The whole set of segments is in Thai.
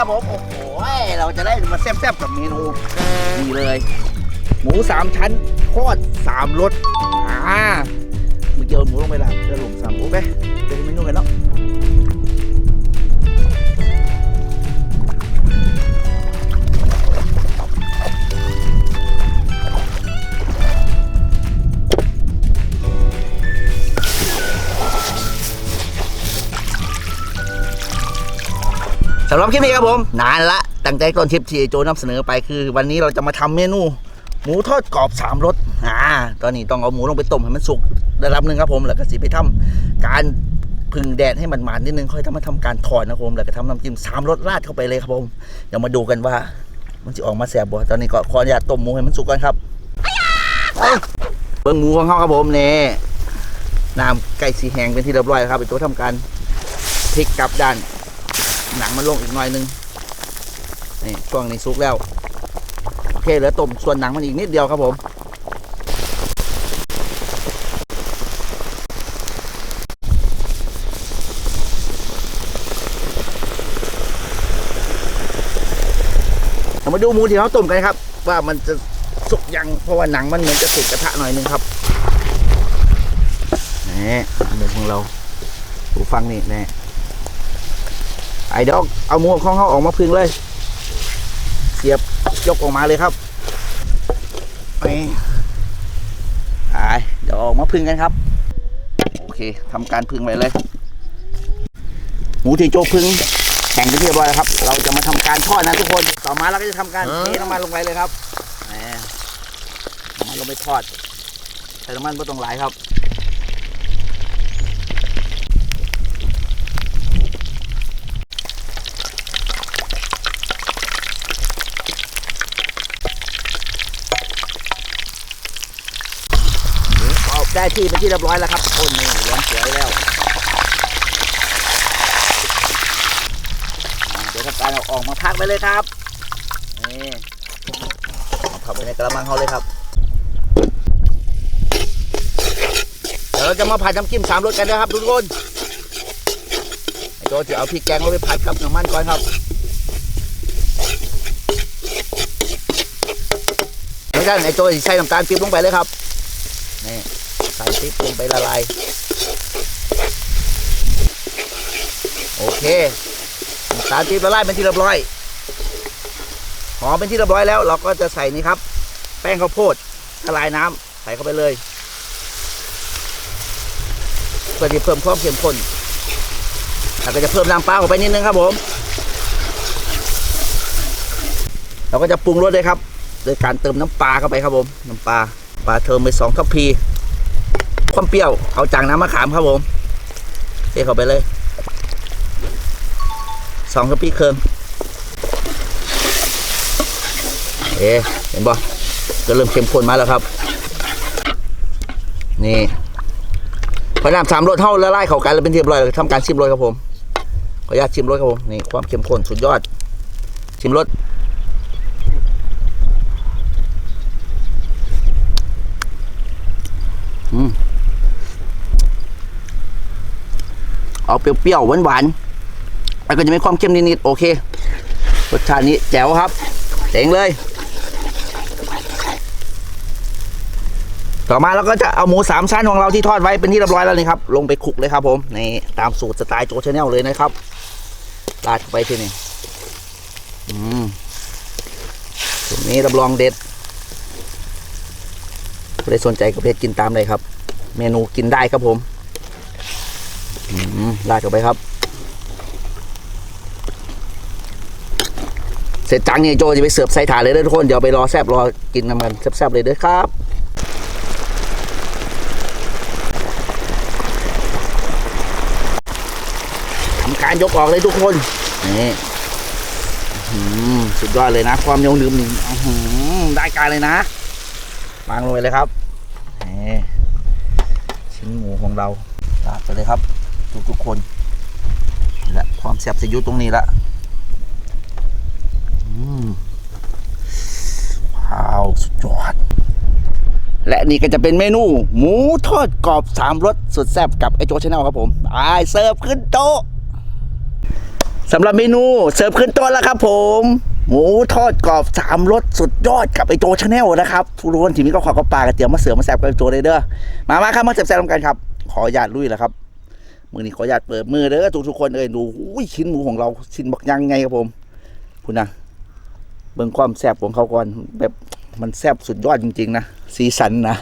ครับผม โอ้โห เราจะได้มาแซ่บๆกับเมนูนี่เลย หมูสามชั้นทอดสามรสอ่าเมื่อกี้เอาหมูลงไปแล้วจะลงสามโอเคเป็นเมนูกันแล้ว สำหรับคลิปนี้ครับผมนานละตั้งใจต้นทิปที่โจนำเสนอไปคือ วันนี้เราจะมาทำเมนู หมูทอดกรอบสามรสอ่าตอนนี้ต้องเอาหมูลงไปต้มให้มันสุกระดับหนึ่งครับผมแล้วก็สิไปทำการพึ่งแดดให้มันหมานิดนึงค่อยทำมาทำการทอดนะครับผมแล้วก็ทำน้ำจิ้มสามรสราดเข้าไปเลยครับผมเดี๋ยวมาดูกันว่า มันจะออกมาแสบบ่ตอนนี้ก็ขออนุญาตต้มหมูให้มันสุกก่อนครับเบิ้งหมูของเขาครับผมเนี่ยน้ำไก่สีแห้งเป็นที่เรียบร้อยครับเป็นตัวทำการพลิกกลับด้าน หนังมันลงอีกหน่อยนึงนี่ช่วงนี้สุกแล้วโอเคเหลือต้มส่วนหนังมันอีกนิดเดียวครับผมมาดูหมูที่เขาต้มกันครับ ว่ามันจะสุกยังเพราะว่าหนังมันเหมือนจะติดกระทะหน่อยนึงครับนี่หมูของเราดูฟังนี่แน่ ไอ้เดี๋ยวเอาหมูของเขาออกมาพึ่งเลย เสียบยกออกมาเลยครับนี่ไอ้เดี๋ยวออกมาพึ่งกันครับ โอเคทำการพึ่งไปเลย หมูที่โจกพึ่งแข็งเป็นที่เรียบร้อยแล้วครับ เราจะมาทำการทอดนะทุกคนต่อมาเราก็จะทำการเทน้ำมันลงไปเลยครับแหมน้ำมันลงไปทอดใส่น้ำมันไม่ต้องหลายครับ ได้ที่เป็นที่เรียบร้อยแล้วครับทุกคนนี่เหลืองสวยแล้วเดี๋ยวทำการเอาออกมาพักไปเลยครับนี่เอาพักไปในกระมังเขาเลยครับเดี๋ยวเราจะมาผัดน้ำจิ้มสามรสกันนะครับทุกคนไอ้โจจะเอาพริกแกงเราไปผัดกับน้ำมันก่อนครับแล้วกันไอ้โจใส่น้ำตาลปี๊บลงไปเลยครับ พริกลงไปละลาย โอเคสารพริกละลายเป็นที่เรียบร้อย หอมเป็นที่เรียบร้อยแล้ว เราก็จะใส่นี่ครับ แป้งข้าวโพดละลายน้ำใส่เข้าไปเลยเพื่อที่เพิ่มความเข้มข้นแล้วก็จะเพิ่มน้ำปลาเข้าไปนิดนึงครับผม เราก็จะปรุงรสเลยครับ โดยการเติมน้ำปลาเข้าไปครับผม น้ำปลา ปลาเทิมไปสองทัพพี ความเปรี้ยวเอาจากน้ำมะขามครับผมเทเข้าไปเลยสองกระปี้เคิมเอ๊เห็นบ่ก็เริ่มเข้มข้นมาแล้วครับ นี่พอน้ำสามรสเท่าละลายเข้ากันแล้วเป็นที่เรียบร้อยทำการชิมรสครับผมขออนุญาตชิมรสครับผมนี่ความเข้มข้นสุดยอด ชิมรส เอาเปรี้ยวๆหวานๆแล้วก็จะมีความเค็มนิดๆโอเครสชาตินี้แจ๋วครับเจ๋งเลย ต่อมาเราก็จะเอาหมูสามชั้นของเราที่ทอดไว้เป็นที่เรียบร้อยแล้วนี่ครับ ลงไปคลุกเลยครับผมนี่ตามสูตรสไตล์โจชาแนลเลยนะครับราดไปทีนี้อืมสูตรนี้รับรองเด็ดใครสนใจก็เพจกินตามเลยครับ เมนูกินได้ครับผม อืมราดเข้าไปครับ เสร็จจังเนี่ยโจจะไปเสิร์ฟใส่ถาดเลยเด้อทุกคน เดี๋ยวไปรอแซบรอกินกันมันแซบๆเลยเด้อครับทำการยกออกเลยทุกคน นี่สุดยอดเลยนะ ความเหนียวหนึบนี่อื้อหือได้การเลยนะวางลงไปเลยครับชิ้นหมูของเราราดไปเลยครับ ทุกทุกๆคนนี่แหละความแซ่บจะอยู่ตรงนี้ละอืมว้าวสุดยอดและนี่ก็จะเป็นเมนู หมูทอดกรอบสามรสสุดแซ่บกับไอโจชาแนลครับผมไปเสิร์ฟขึ้นโต๊ะสำหรับเมนูเสิร์ฟขึ้นโต๊ะแล้วครับผม หมูทอดกรอบสามรสสุดยอดกับไอโจชาแนลนะครับทุกคนทีนี้ก็ขอกระปากระเตียมมาเสือมาแซ่บกับไอโจเลยเด้อมามาครับมาแซ่บๆกันครับ ขออนุญาตลุยแล้วครับ มือนี้ขออนุญาตเปิดมือเด้อทุกทุกๆคนเอ้ยดูอุ้ยชิ้นหมูของเราชิ้นบักยังไงครับผมคุณนะเบิ่งความแซบของเขาก่อนแบบมันแซบสุดยอดจริง ๆ นะสีสันนะ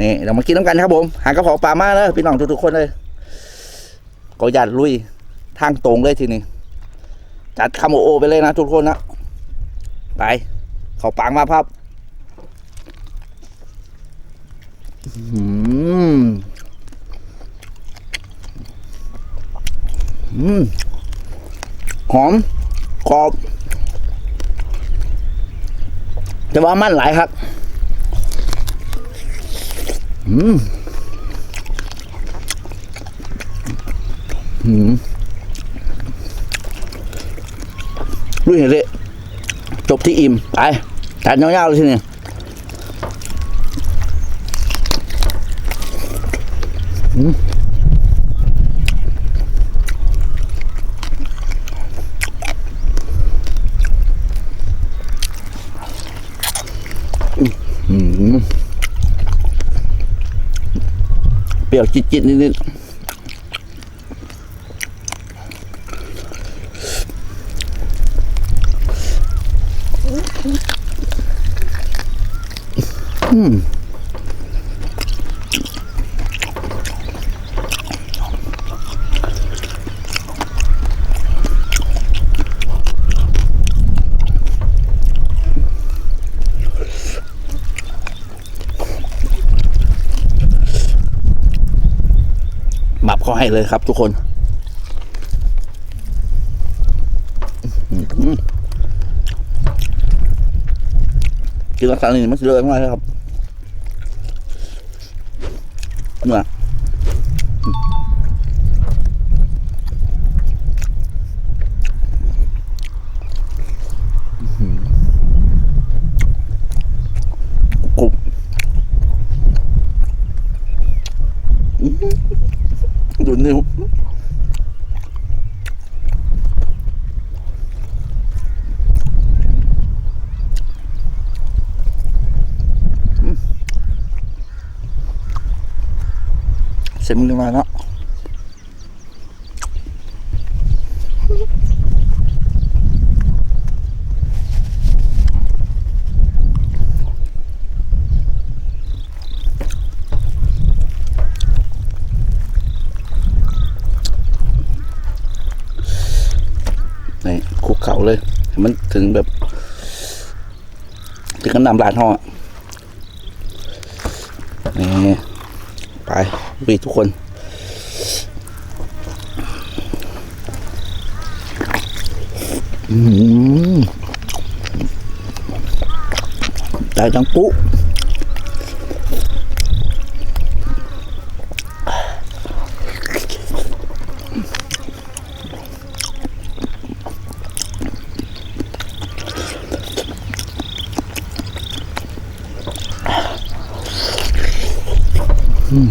นี่เรามากินน้ำกันครับผม หากระเพาะปลามาเลยพี่น้องทุกๆคนเลยขออนุญาตลุยทางตรงเลยทีนี้จัดคำโอโอไปเลยนะทุกคนนะไปเขาปางมาครับอืมอืม หอมกรอบ แต่ว่ามันหลายครับ อืมอืมลุยเห็นเลยจบที่อิ่ม ไปจานยาวๆเลยทีนี้อืม เปรี้ยวจิตๆนิดๆหมั เขาให้เลยครับทุกคนกินลักษณะนี้มันเยอะมากเลยครับเนี่ยอื้อหือกรุบอื้อหือ ดูนิ้วเสร็จมึงมาแล้วนี่คลุก เลยมันถึงแบบถึงกันนำลานห้องนี่ไปวีทุกคนอืมได้จังปุ๊ สุ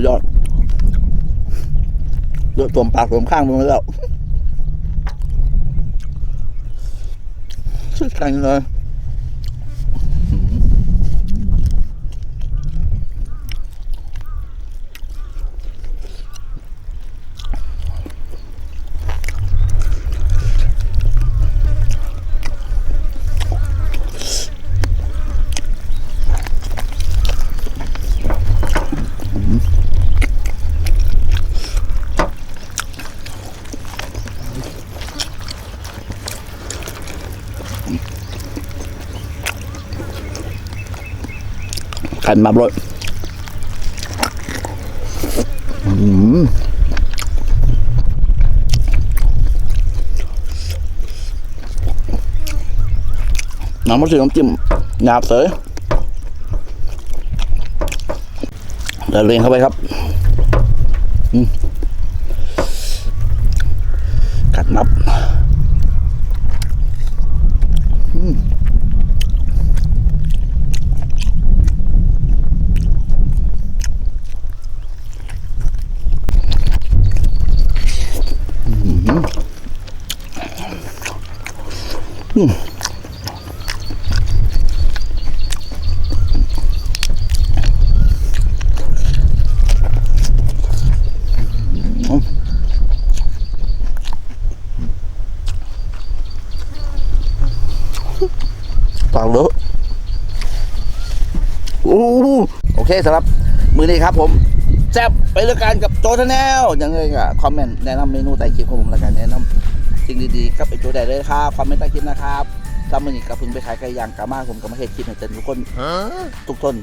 ดยอดเลือด ตัวมปากสวมข้างไปหมดแล้วสุดแข็งเลย ขันมาบรดอืมน้ำมันสีน้ำจิ้มหยาบเสยเดินเรียงเข้าไปครับ กัดนับ ปากเลอะโอ้โอเคสำหรับมือนี้ครับผมแซ่บไปเรื่องการกับโจทแนลยังไงก็คอมเมนต์แนะนำเมนูใต้คลิปของผมแล้วกันแนะนำ สิ่งดีๆกับไอโจได้เลยครับคอมเมนต์ใต้คลิปนะครับถ้ามือนี้กับพึ่งไปขายไก่ย่างกามาผมก็มาเฮ็ดคลิปให้เจนทุกคน ทุกคน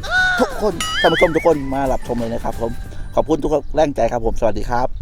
ทุกคนท่านผู้ชมทุกคนมารับชมเลยนะครับผมขอบคุณทุกแรงใจครับผมสวัสดีครับ